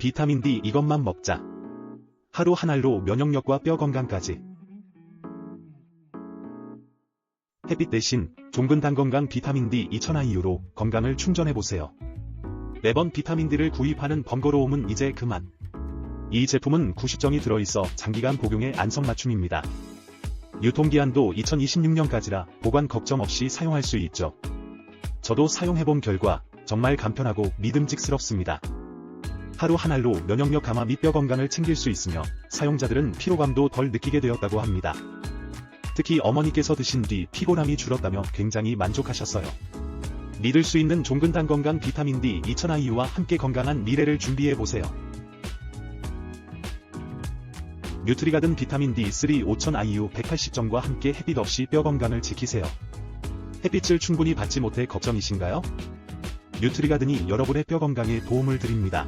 비타민 D 이것만 먹자. 하루 한 알로 면역력과 뼈 건강까지. 햇빛 대신 종근 단 건강 비타민 D 2000IU로 건강을 충전해보세요. 매번 비타민 D를 구입하는 번거로움은 이제 그만. 이 제품은 90정이 들어있어 장기간 복용에 안성맞춤입니다. 유통기한도 2026년까지라 보관 걱정 없이 사용할 수 있죠. 저도 사용해본 결과 정말 간편하고 믿음직스럽습니다. 하루 한 알로 면역력 강화 및 뼈 건강을 챙길 수 있으며 사용자들은 피로감도 덜 느끼게 되었다고 합니다. 특히 어머니께서 드신 뒤 피곤함이 줄었다며 굉장히 만족하셨어요. 믿을 수 있는 종근당 건강 비타민 D 2000IU와 함께 건강한 미래를 준비해보세요. 뉴트리가든 비타민 D3 5000IU 180점과 함께 햇빛 없이 뼈 건강을 지키세요. 햇빛을 충분히 받지 못해 걱정이신가요? 뉴트리가든이 여러분의 뼈 건강에 도움을 드립니다.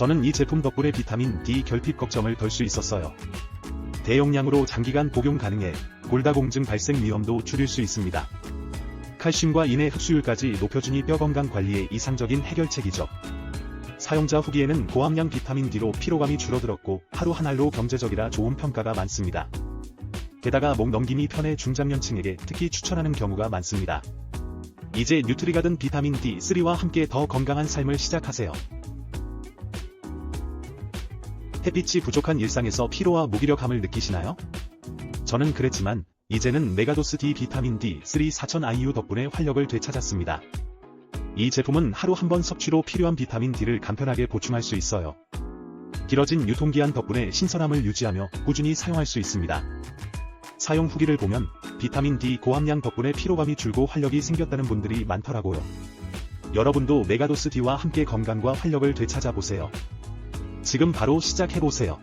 저는 이 제품 덕분에 비타민 D 결핍 걱정을 덜 수 있었어요. 대용량으로 장기간 복용 가능해 골다공증 발생 위험도 줄일 수 있습니다. 칼슘과 인의 흡수율까지 높여주니 뼈 건강 관리에 이상적인 해결책이죠. 사용자 후기에는 고함량 비타민 D로 피로감이 줄어들었고 하루 한 알로 경제적이라 좋은 평가가 많습니다. 게다가 목 넘김이 편해 중장년층에게 특히 추천하는 경우가 많습니다. 이제 뉴트리가든 비타민 D3와 함께 더 건강한 삶을 시작하세요. 햇빛이 부족한 일상에서 피로와 무기력함을 느끼시나요? 저는 그랬지만 이제는 메가도스 D 비타민 D3 4000IU 덕분에 활력을 되찾았습니다. 이 제품은 하루 한 번 섭취로 필요한 비타민 D를 간편하게 보충할 수 있어요. 길어진 유통기한 덕분에 신선함을 유지하며 꾸준히 사용할 수 있습니다. 사용 후기를 보면 비타민 D 고함량 덕분에 피로감이 줄고 활력이 생겼다는 분들이 많더라고요. 여러분도 메가도스 D와 함께 건강과 활력을 되찾아 보세요. 지금 바로 시작해보세요.